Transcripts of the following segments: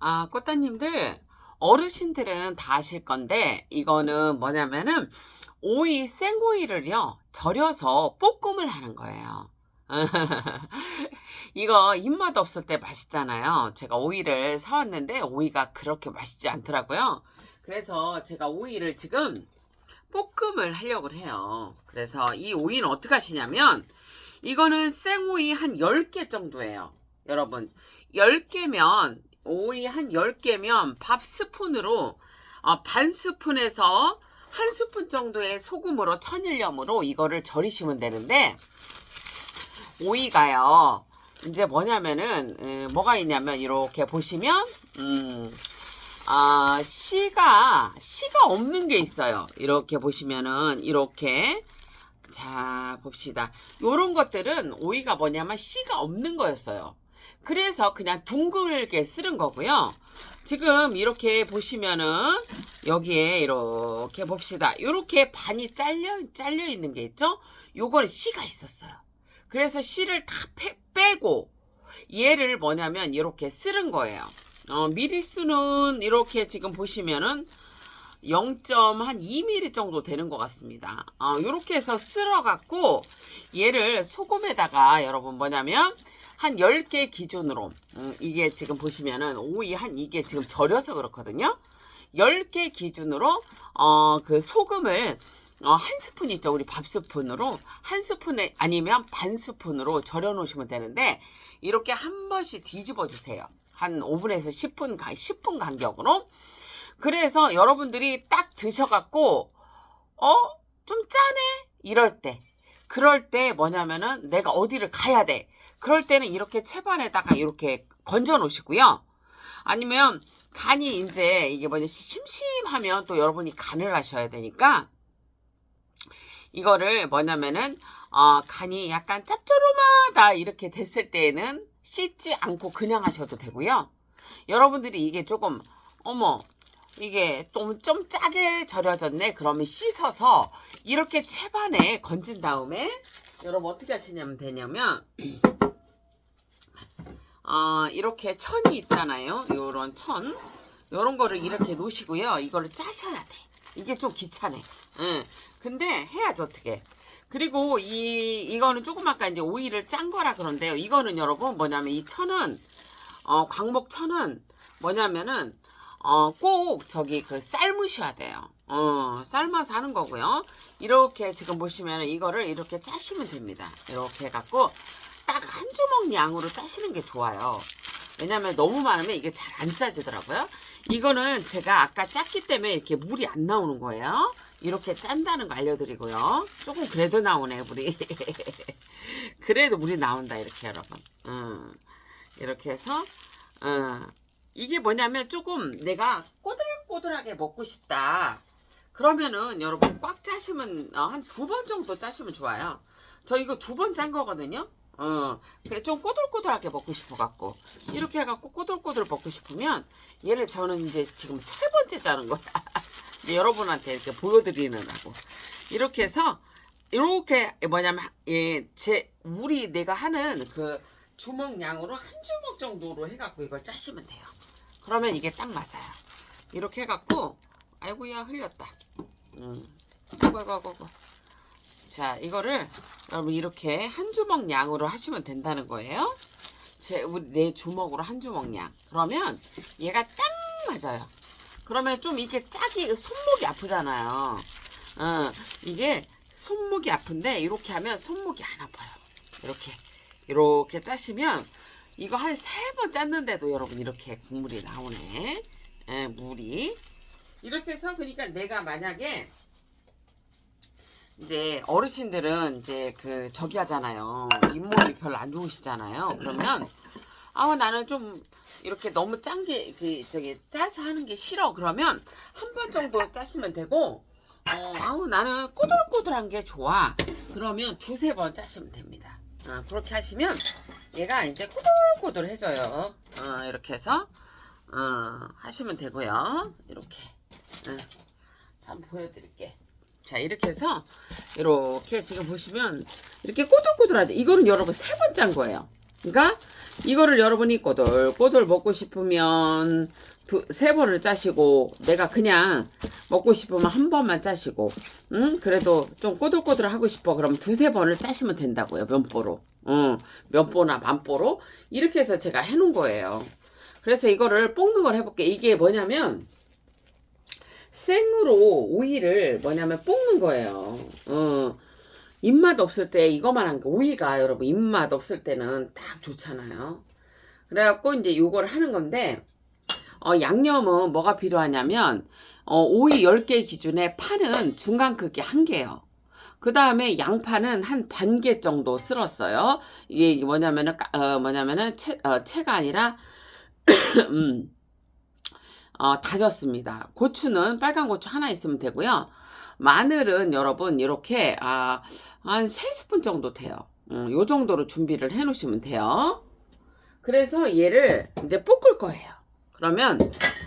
아, 꽃다님들, 어르신들은 다 아실 건데, 이거는 뭐냐면은, 오이, 생오이를요, 절여서 볶음을 하는 거예요. 이거 입맛 없을 때 맛있잖아요. 제가 오이를 사왔는데, 오이가 그렇게 맛있지 않더라고요. 그래서 제가 오이를 지금 볶음을 하려고 해요. 그래서 이 오이는 어떻게 하시냐면, 이거는 생오이 한 10개 정도예요. 여러분, 10개면, 오이 한 10개면 밥 스푼으로, 어, 반 스푼에서 한 스푼 정도의 소금으로 천일염으로 이거를 절이시면 되는데, 오이가요, 이제 뭐냐면은, 음, 뭐가 있냐면, 이렇게 보시면, 음, 아, 씨가, 씨가 없는 게 있어요. 이렇게 보시면은, 이렇게. 자, 봅시다. 요런 것들은 오이가 뭐냐면 씨가 없는 거였어요. 그래서 그냥 둥글게 쓰는 거고요. 지금 이렇게 보시면은 여기에 이렇게 봅시다. 이렇게 반이 잘려 잘려 있는 게 있죠? 요거는 씨가 있었어요. 그래서 씨를 다 빼, 빼고 얘를 뭐냐면 이렇게 쓰는 거예요. 어, 미리수는 이렇게 지금 보시면은 0.2mm 정도 되는 것 같습니다. 어, 이렇게 해서 쓸어갖고 얘를 소금에다가 여러분 뭐냐면 한 10개 기준으로 음, 이게 지금 보시면은 오이 한 이게 지금 절여서 그렇거든요. 10개 기준으로 어, 그 소금을 어, 한 스푼 있죠. 우리 밥 스푼으로 한 스푼에 아니면 반 스푼으로 절여 놓으시면 되는데 이렇게 한 번씩 뒤집어 주세요. 한 5분에서 10분 간 10분 간격으로 그래서 여러분들이 딱 드셔갖고 어? 좀 짜네? 이럴 때 그럴 때 뭐냐면은 내가 어디를 가야 돼 그럴 때는 이렇게 채반에다가 이렇게 건져 놓으시고요 아니면 간이 이제 이게 뭐냐 심심하면 또 여러분이 간을 하셔야 되니까 이거를 뭐냐면은 어, 간이 약간 짭조름하다 이렇게 됐을 때에는 씻지 않고 그냥 하셔도 되고요 여러분들이 이게 조금 어머 이게 좀, 좀 짜게 절여졌네. 그러면 씻어서 이렇게 채반에 건진 다음에 여러분 어떻게 하시냐면 되냐면 어, 이렇게 천이 있잖아요. 요런 천. 요런 거를 이렇게 놓으시고요. 이거를 짜셔야 돼. 이게 좀 귀찮네. 응. 근데 해야죠, 어떻게. 그리고 이, 이거는 조금 아까 이제 오이를 짠 거라 그런데요. 이거는 여러분 뭐냐면 이 천은, 어, 광목 천은 뭐냐면은 어, 꼭 저기 그 삶으셔야 돼요. 어, 삶아서 하는 거고요. 이렇게 지금 보시면 이거를 이렇게 짜시면 됩니다. 이렇게 해갖고 딱 한 주먹 양으로 짜시는 게 좋아요. 왜냐면 너무 많으면 이게 잘 안 짜지더라고요. 이거는 제가 아까 짰기 때문에 이렇게 물이 안 나오는 거예요. 이렇게 짠다는 거 알려드리고요. 조금 그래도 나오네, 물이. 그래도 물이 나온다, 이렇게 여러분. 음, 이렇게 해서, 음, 이게 뭐냐면 조금 내가 꼬들꼬들하게 먹고 싶다. 그러면은 여러분 꽉 짜시면 어, 한두 번 정도 짜시면 좋아요. 저 이거 두 번 짠 거거든요. 어, 그래 좀 꼬들꼬들하게 먹고 싶어 갖고 이렇게 해갖고 꼬들꼬들 먹고 싶으면 얘를 저는 이제 지금 세 번째 짜는 거야. 여러분한테 이렇게 보여드리느라고 이렇게 해서 이렇게 뭐냐면 예 제 우리 내가 하는 그 주먹 양으로 한 주먹 정도로 해갖고 이걸 짜시면 돼요. 그러면 이게 딱 맞아요. 이렇게 해갖고 아이고야 흘렸다. 음. 아이고 아이고. 아이고. 자 이거를 여러분 이렇게 한 주먹 양으로 하시면 된다는 거예요. 제 우리 내 주먹으로 한 주먹 양. 그러면 얘가 딱 맞아요. 그러면 좀 이게 짝이 손목이 아프잖아요. 어, 이게 손목이 아픈데 이렇게 하면 손목이 안 아파요. 이렇게 이렇게 짜시면 이거 한 세 번 짰는데도 여러분 이렇게 국물이 나오네. 예, 물이. 이렇게 해서 그러니까 내가 만약에 이제 어르신들은 이제 그 저기 하잖아요. 잇몸이 별로 안 좋으시잖아요. 그러면 아 나는 좀 이렇게 너무 짠 게 그 저기 짜서 하는 게 싫어. 그러면 한 번 정도 짜시면 되고 어, 아우 나는 꼬들꼬들한 게 좋아. 그러면 두세 번 짜시면 됩니다. 어, 그렇게 하시면 얘가 이제 꼬들꼬들해져요. 어, 이렇게 해서 어, 하시면 되고요. 이렇게 어, 한번 보여드릴게. 자 이렇게 해서 이렇게 지금 보시면 이렇게 꼬들꼬들하죠. 이거는 여러분 세번짠 거예요. 그러니까 이거를 여러분이 꼬들꼬들 먹고 싶으면 두, 세 번을 짜시고 내가 그냥 먹고 싶으면 한 번만 짜시고 응? 그래도 좀 꼬들꼬들 하고 싶어 그럼 두세 번을 짜시면 된다고요 면보로 응, 면보나 만보로 이렇게 해서 제가 해놓은 거예요 그래서 이거를 볶는 걸 해볼게 이게 뭐냐면 생으로 오이를 뭐냐면 볶는 거예요 어, 입맛 없을 때 이거만 한 게 오이가 여러분 입맛 없을 때는 딱 좋잖아요. 그래갖고 이제 요거를 하는 건데 어, 양념은 뭐가 필요하냐면 어, 오이 10개 기준에 파는 중간 크기 한 개요. 그 다음에 양파는 한 반 개 정도 쓸었어요. 이게 뭐냐면은 까- 어, 뭐냐면은 채, 어, 채가 아니라 음, 어, 다졌습니다. 고추는 빨간 고추 하나 있으면 되고요. 마늘은 여러분 이렇게 아, 한 3스푼 정도 돼요. 음, 요 정도로 준비를 해 놓으시면 돼요. 그래서 얘를 이제 볶을 거예요. 그러면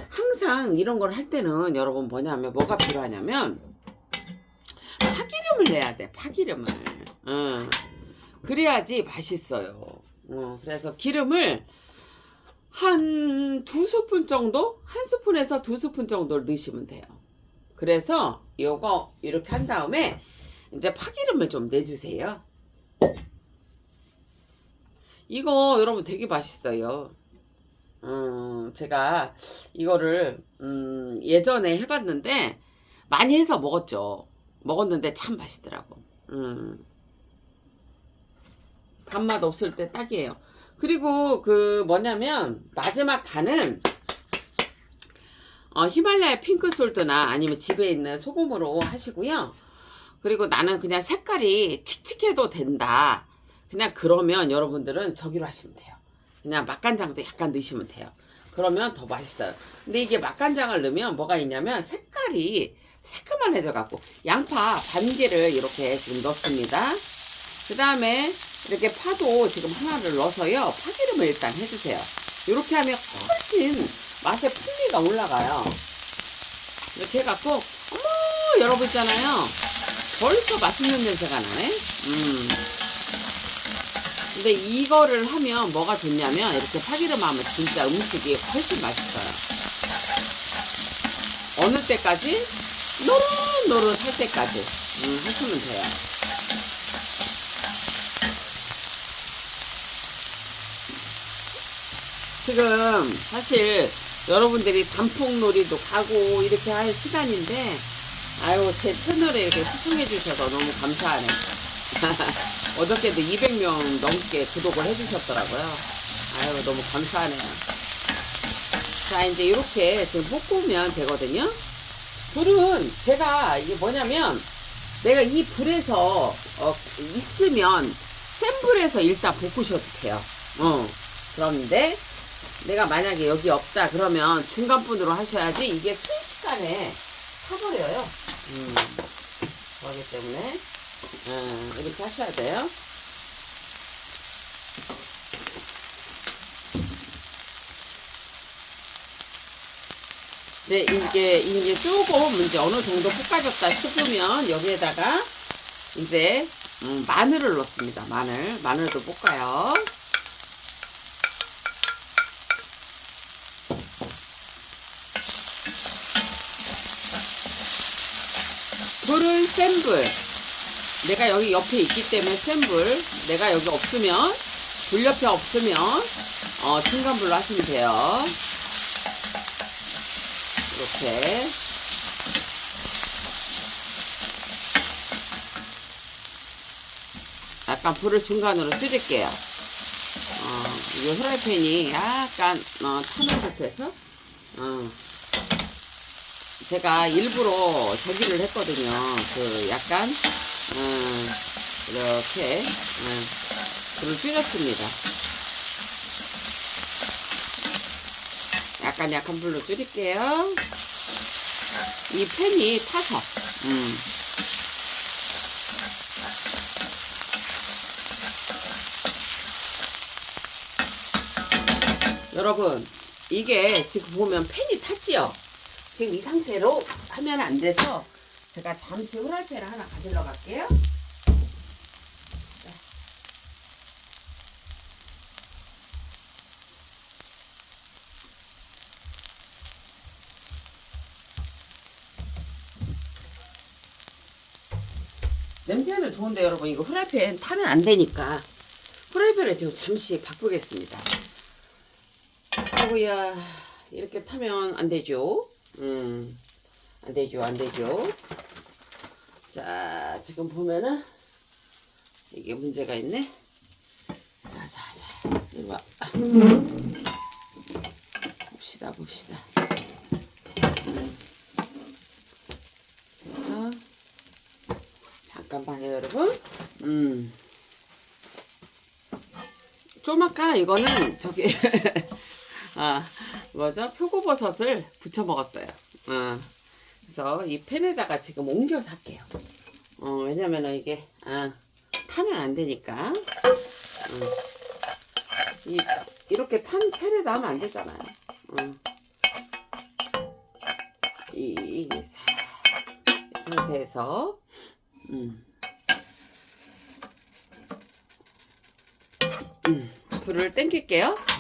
항상 이런 걸 할 때는 여러분 뭐냐면 뭐가 필요하냐면 파기름을 내야 돼. 파기름을. 음, 그래야지 맛있어요. 어, 그래서 기름을 한 두 스푼 정도? 한 스푼에서 두 스푼 정도를 넣으시면 돼요. 그래서 요거 이렇게 한 다음에 이제 파기름을 좀 내주세요. 이거 여러분 되게 맛있어요. 음, 제가 이거를 음, 예전에 해봤는데 많이 해서 먹었죠. 먹었는데 참 맛있더라고. 음. 밥맛 없을 때 딱이에요. 그리고 그 뭐냐면 마지막 간은 어, 히말라야 핑크 솔트나 아니면 집에 있는 소금으로 하시고요. 그리고 나는 그냥 색깔이 칙칙해도 된다. 그냥 그러면 여러분들은 저기로 하시면 돼요. 그냥 맛간장도 약간 넣으시면 돼요. 그러면 더 맛있어요. 근데 이게 맛간장을 넣으면 뭐가 있냐면 색깔이 새까만해져 갖고 양파 반 개를 이렇게 지금 넣습니다. 그 다음에 이렇게 파도 지금 하나를 넣어서요. 파기름을 일단 해주세요. 이렇게 하면 훨씬 맛의 풍미가 올라가요. 이렇게 해갖고 어머 여러분 있잖아요. 벌써 맛있는 냄새가 나네. 음. 근데 이거를 하면 뭐가 좋냐면 이렇게 파기름 하면 진짜 음식이 훨씬 맛있어요. 어느 때까지? 노릇노릇 할 때까지 음, 하시면 돼요. 지금 사실 여러분들이 단풍놀이도 가고 이렇게 할 시간인데 아유 제 채널에 이렇게 시청해 주셔서 너무 감사하네. 어저께도 200명 넘게 구독을 해주셨더라고요. 아유 너무 감사하네요. 자 이제 이렇게 지금 볶으면 되거든요. 불은 제가 이게 뭐냐면 내가 이 불에서 어, 있으면 센 불에서 일단 볶으셔도 돼요. 어. 그런데 내가 만약에 여기 없다 그러면 중간분으로 하셔야지 이게 순식간에 타버려요. 음. 그렇기 때문에 음, 이렇게 하셔야 돼요. 네, 이게, 이게 조금 이제 어느 정도 볶아졌다 싶으면 여기에다가 이제 음, 마늘을 넣습니다. 마늘. 마늘도 볶아요. 불은 센 불. 내가 여기 옆에 있기 때문에 센 불. 내가 여기 없으면, 불 옆에 없으면, 어, 중간 불로 하시면 돼요. 이렇게. 약간 불을 중간으로 줄일게요. 어, 이 후라이팬이 약간, 어, 타는 듯해서, 어. 제가 일부러 저기를 했거든요. 그 약간 음, 이렇게 음, 불을 줄였습니다. 약간 약한 불로 줄일게요. 이 팬이 타서 음. 여러분 이게 지금 보면 팬이 탔지요? 지금 이 상태로 하면 안 돼서 제가 잠시 후라이팬을 하나 가지러 갈게요. 네. 냄새는 좋은데 여러분 이거 후라이팬 타면 안 되니까 후라이팬을 지금 잠시 바꾸겠습니다. 아이고야 이렇게 타면 안 되죠. 음, 안 되죠, 안 되죠. 자, 지금 보면은 이게 문제가 있네. 자, 자, 자, 이리 와. 봅시다, 봅시다. 그래서 잠깐만요, 여러분. 음. 좀 아까 이거는 저기 아 뭐죠 표고버섯을 부쳐 먹었어요. 어. 그래서 이 팬에다가 지금 옮겨서 할게요. 어, 왜냐면은 이게 아, 타면 안 되니까. 어. 이 이렇게 탄 팬에다 하면 안 되잖아요. 어. 이, 이, 이 상태에서 음. 음, 불을 땡길게요.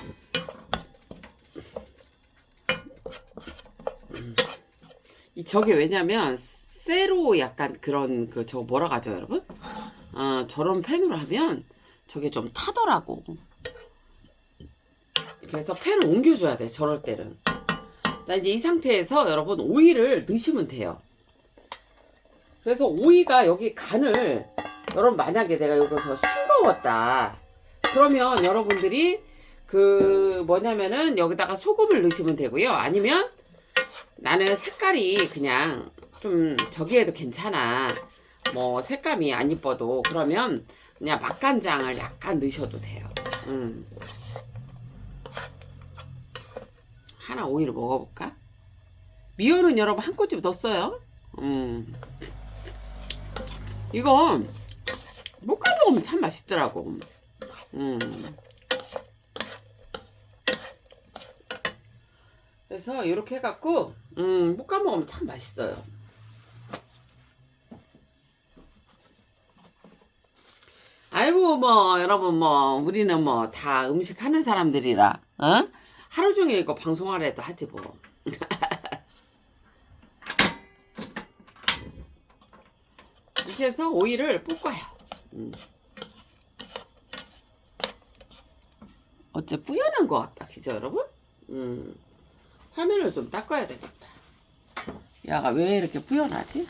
이 저게 왜냐면 쇠로 약간 그런 그 저 뭐라 가죠 여러분? 어, 저런 팬으로 하면 저게 좀 타더라고. 그래서 팬을 옮겨줘야 돼 저럴 때는. 자 이제 이 상태에서 여러분 오이를 넣으시면 돼요. 그래서 오이가 여기 간을 여러분 만약에 제가 여기서 싱거웠다. 그러면 여러분들이 그 뭐냐면은 여기다가 소금을 넣으시면 되고요. 아니면 나는 색깔이 그냥 좀 저기에도 괜찮아. 뭐 색감이 안 이뻐도 그러면 그냥 맛간장을 약간 넣으셔도 돼요. 음. 하나 오이를 먹어볼까? 미연은 여러분 한 꼬집 넣었어요. 음. 이거 볶아 먹으면 참 맛있더라고. 음. 그래서 이렇게 해갖고 음, 볶아 먹으면 참 맛있어요. 아이고 뭐 여러분 뭐 우리는 뭐 다 음식 하는 사람들이라 어? 하루 종일 이거 방송하래도 하지 뭐. 이렇게 해서 오이를 볶아요. 음. 어째 뿌연한 것 같다, 그죠, 여러분? 음. 화면을 좀 닦아야 되겠다. 야가 왜 이렇게 뿌연하지?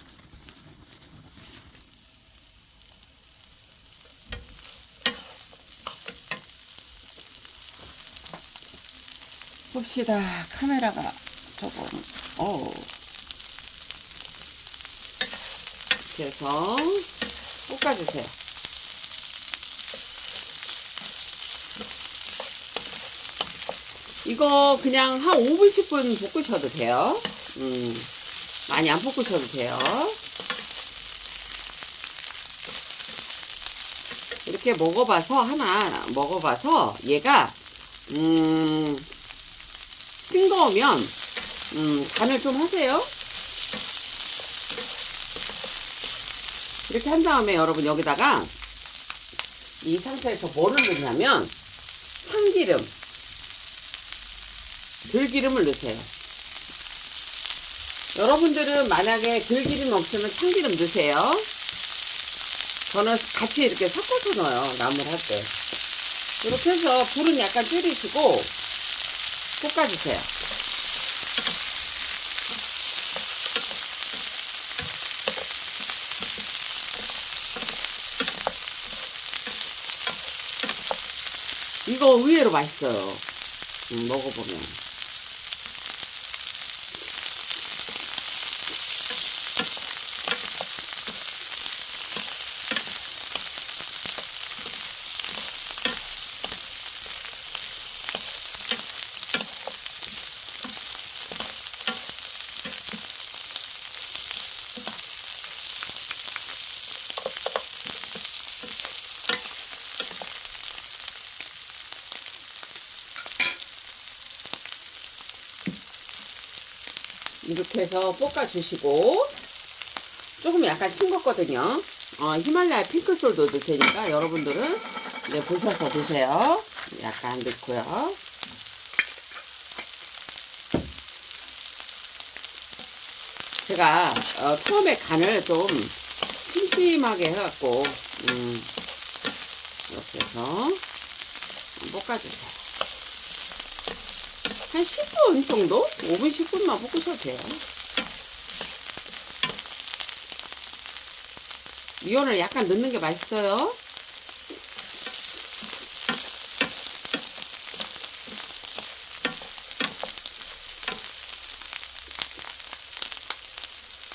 봅시다. 카메라가 조금, 어 이렇게 해서 볶아주세요. 이거 그냥 한 5분, 10분 볶으셔도 돼요. 음, 많이 안 볶으셔도 돼요. 이렇게 먹어봐서, 하나 먹어봐서 얘가, 음, 싱거우면, 음, 간을 좀 하세요. 이렇게 한 다음에 여러분 여기다가 이 상태에서 뭐를 넣냐면 참기름 들기름을 넣으세요 여러분들은 만약에 들기름 없으면 참기름 넣으세요 저는 같이 이렇게 섞어서 넣어요 나물 할 때 이렇게 해서 불은 약간 줄이시고 볶아주세요 이거 의외로 맛있어요. 음, 먹어보면. 이렇게 해서 볶아주시고 조금 약간 싱겁거든요. 어, 히말라야 핑크솔 넣어도 되니까 여러분들은 이제 보셔서 드세요. 약간 넣고요. 제가 어, 처음에 간을 좀 심심 푸짐하게 해갖고 음, 이렇게 해서 볶아주세요. 한 10분 정도? 5분, 10분만 볶으셔도 돼요. 미원을 약간 넣는 게 맛있어요.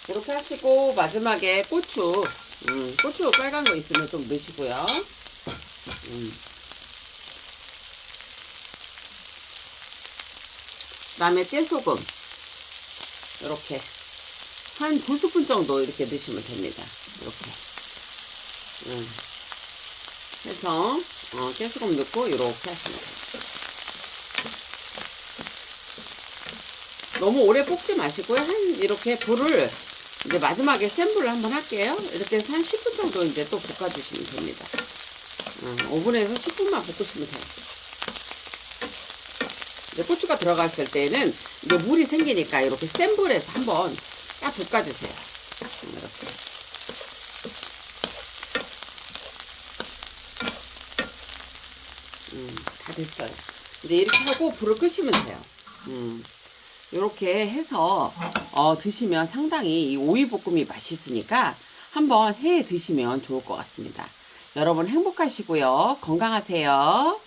이렇게 하시고 마지막에 고추, 음, 고추 빨간 거 있으면 좀 넣으시고요. 음. 그 다음에 깨소금 이렇게 한 두 스푼 정도 이렇게 넣으시면 됩니다. 이렇게 음. 해서 어, 깨소금 넣고 이렇게 하시면 돼요. 너무 오래 볶지 마시고요. 한 이렇게 불을 이제 마지막에 센 불을 한번 할게요. 이렇게 한 10분 정도 이제 또 볶아주시면 됩니다. 음, 오븐에서 10분만 볶으시면 돼요. 고추가 들어갔을 때는 이제 물이 생기니까 이렇게 센 불에서 한번 딱 볶아주세요. 음, 이렇게. 음, 다 됐어요. 이제 이렇게 하고 불을 끄시면 돼요. 음. 이렇게 해서 어, 드시면 상당히 이 오이볶음이 맛있으니까 한번 해 드시면 좋을 것 같습니다. 여러분 행복하시고요. 건강하세요.